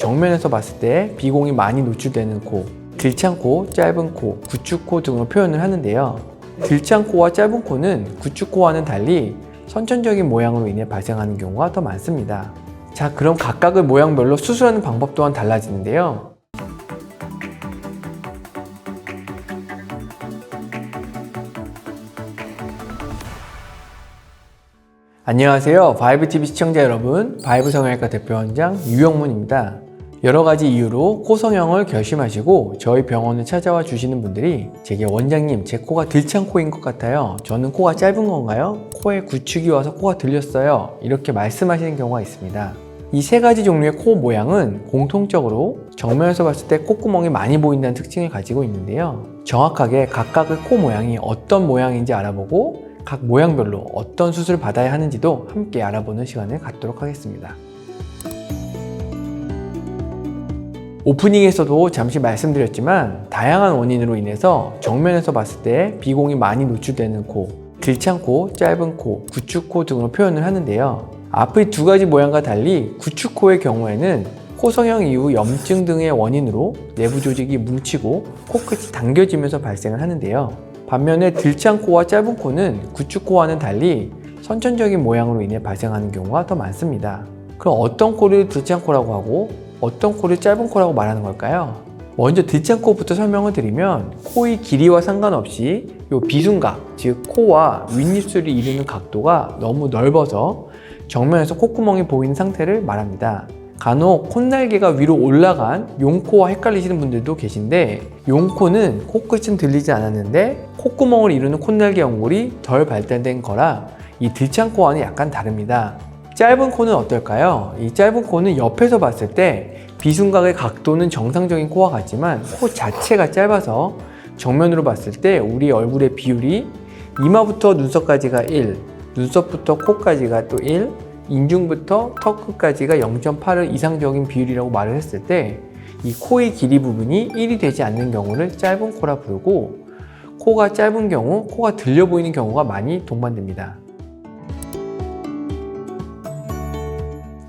정면에서 봤을 때 비공이 많이 노출되는 코, 들창 코, 짧은 코, 구축 코 등으로 표현을 하는데요. 들창 코와 짧은 코는 구축 코와는 달리 선천적인 모양으로 인해 발생하는 경우가 더 많습니다. 자, 그럼 각각의 모양별로 수술하는 방법 또한 달라지는데요. 안녕하세요. 바이브TV 시청자 여러분. 바이브 성형외과 대표원장 유영문입니다. 여러 가지 이유로 코 성형을 결심하시고 저희 병원을 찾아와 주시는 분들이 제게 원장님, 제 코가 들창 코인 것 같아요. 저는 코가 짧은 건가요? 코에 구축이 와서 코가 들렸어요. 이렇게 말씀하시는 경우가 있습니다. 이 세 가지 종류의 코 모양은 공통적으로 정면에서 봤을 때 콧구멍이 많이 보인다는 특징을 가지고 있는데요. 정확하게 각각의 코 모양이 어떤 모양인지 알아보고 각 모양별로 어떤 수술을 받아야 하는지도 함께 알아보는 시간을 갖도록 하겠습니다. 오프닝에서도 잠시 말씀드렸지만 다양한 원인으로 인해서 정면에서 봤을 때 비공이 많이 노출되는 코, 들창 코, 짧은 코, 구축 코 등으로 표현을 하는데요. 앞의 두 가지 모양과 달리 구축 코의 경우에는 코 성형 이후 염증 등의 원인으로 내부 조직이 뭉치고 코끝이 당겨지면서 발생을 하는데요. 반면에 들창 코와 짧은 코는 구축 코와는 달리 선천적인 모양으로 인해 발생하는 경우가 더 많습니다. 그럼 어떤 코를 들창 코라고 하고 어떤 코를 짧은 코라고 말하는 걸까요? 먼저 들창코부터 설명을 드리면 코의 길이와 상관없이 이 비순각, 즉 코와 윗입술이 이루는 각도가 너무 넓어서 정면에서 콧구멍이 보이는 상태를 말합니다. 간혹 콧날개가 위로 올라간 용코와 헷갈리시는 분들도 계신데 용코는 코끝은 들리지 않았는데 콧구멍을 이루는 콧날개 연골이 덜 발달된 거라 이 들창코 와는 약간 다릅니다. 짧은 코는 어떨까요? 이 짧은 코는 옆에서 봤을 때 비순각의 각도는 정상적인 코와 같지만 코 자체가 짧아서 정면으로 봤을 때 우리 얼굴의 비율이 이마부터 눈썹까지가 1, 눈썹부터 코까지가 또 1, 인중부터 턱 끝까지가 0.8을 이상적인 비율이라고 말을 했을 때 이 코의 길이 부분이 1이 되지 않는 경우를 짧은 코라 부르고 코가 짧은 경우 코가 들려 보이는 경우가 많이 동반됩니다.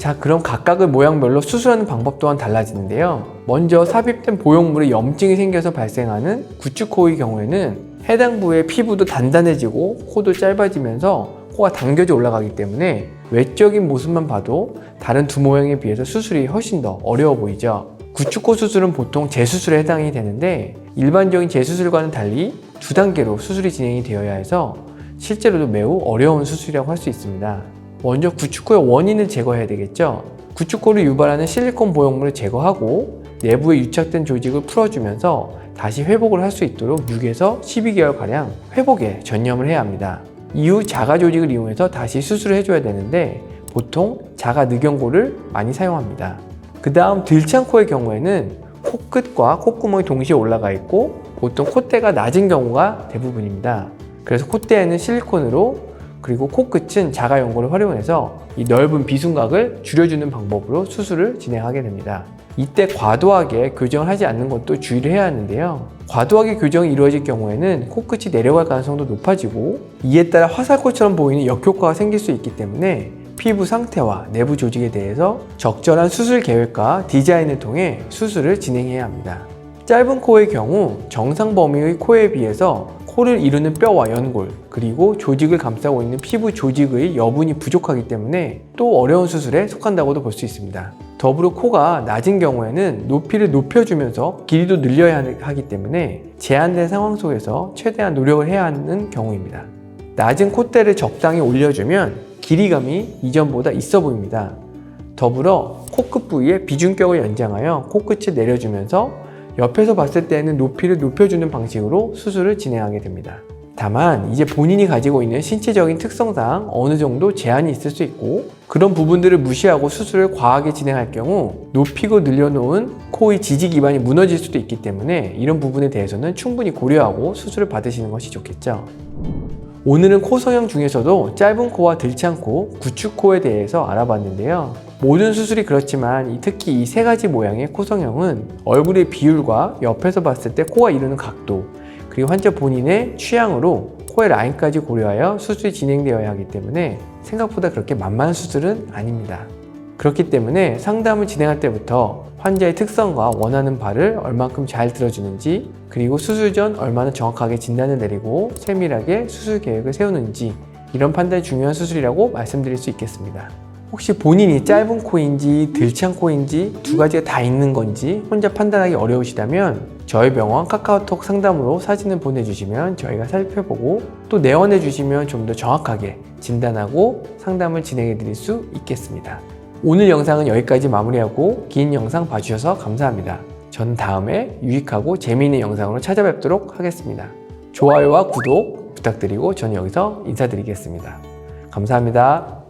자, 그럼 각각의 모양별로 수술하는 방법 또한 달라지는데요. 먼저 삽입된 보형물에 염증이 생겨서 발생하는 구축코의 경우에는 해당 부의 피부도 단단해지고 코도 짧아지면서 코가 당겨져 올라가기 때문에 외적인 모습만 봐도 다른 두 모양에 비해서 수술이 훨씬 더 어려워 보이죠. 구축코 수술은 보통 재수술에 해당이 되는데 일반적인 재수술과는 달리 두 단계로 수술이 진행이 되어야 해서 실제로도 매우 어려운 수술이라고 할 수 있습니다. 먼저 구축코의 원인을 제거해야 되겠죠. 구축코를 유발하는 실리콘 보형물을 제거하고 내부에 유착된 조직을 풀어주면서 다시 회복을 할 수 있도록 6에서 12개월가량 회복에 전념을 해야 합니다. 이후 자가 조직을 이용해서 다시 수술을 해줘야 되는데 보통 자가 늑연고를 많이 사용합니다. 그 다음 들창코의 경우에는 코끝과 콧구멍이 동시에 올라가 있고 보통 콧대가 낮은 경우가 대부분입니다. 그래서 콧대에는 실리콘으로 그리고 코끝은 자가 연고를 활용해서 이 넓은 비순각을 줄여주는 방법으로 수술을 진행하게 됩니다. 이때 과도하게 교정을 하지 않는 것도 주의를 해야 하는데요. 과도하게 교정이 이루어질 경우에는 코끝이 내려갈 가능성도 높아지고 이에 따라 화살코처럼 보이는 역효과가 생길 수 있기 때문에 피부 상태와 내부 조직에 대해서 적절한 수술 계획과 디자인을 통해 수술을 진행해야 합니다. 짧은 코의 경우 정상 범위의 코에 비해서 코를 이루는 뼈와 연골 그리고 조직을 감싸고 있는 피부 조직의 여분이 부족하기 때문에 또 어려운 수술에 속한다고도 볼 수 있습니다. 더불어 코가 낮은 경우에는 높이를 높여주면서 길이도 늘려야 하기 때문에 제한된 상황 속에서 최대한 노력을 해야 하는 경우입니다. 낮은 콧대를 적당히 올려주면 길이감이 이전보다 있어 보입니다. 더불어 코끝 부위에 비중격을 연장하여 코끝을 내려주면서 옆에서 봤을 때는 높이를 높여주는 방식으로 수술을 진행하게 됩니다. 다만 이제 본인이 가지고 있는 신체적인 특성상 어느 정도 제한이 있을 수 있고 그런 부분들을 무시하고 수술을 과하게 진행할 경우 높이고 늘려놓은 코의 지지 기반이 무너질 수도 있기 때문에 이런 부분에 대해서는 충분히 고려하고 수술을 받으시는 것이 좋겠죠. 오늘은 코 성형 중에서도 짧은 코와 들창 코, 구축 코에 대해서 알아봤는데요. 모든 수술이 그렇지만 특히 이 세 가지 모양의 코 성형은 얼굴의 비율과 옆에서 봤을 때 코가 이루는 각도, 그리고 환자 본인의 취향으로 코의 라인까지 고려하여 수술이 진행되어야 하기 때문에 생각보다 그렇게 만만한 수술은 아닙니다. 그렇기 때문에 상담을 진행할 때부터 환자의 특성과 원하는 바를 얼만큼 잘 들어주는지 그리고 수술 전 얼마나 정확하게 진단을 내리고 세밀하게 수술 계획을 세우는지 이런 판단이 중요한 수술이라고 말씀드릴 수 있겠습니다. 혹시 본인이 짧은 코인지 들창 코인지 두 가지가 다 있는 건지 혼자 판단하기 어려우시다면 저희 병원 카카오톡 상담으로 사진을 보내주시면 저희가 살펴보고 또 내원해 주시면 좀 더 정확하게 진단하고 상담을 진행해 드릴 수 있겠습니다. 오늘 영상은 여기까지 마무리하고 긴 영상 봐주셔서 감사합니다. 전 다음에 유익하고 재미있는 영상으로 찾아뵙도록 하겠습니다. 좋아요와 구독 부탁드리고 저는 여기서 인사드리겠습니다. 감사합니다.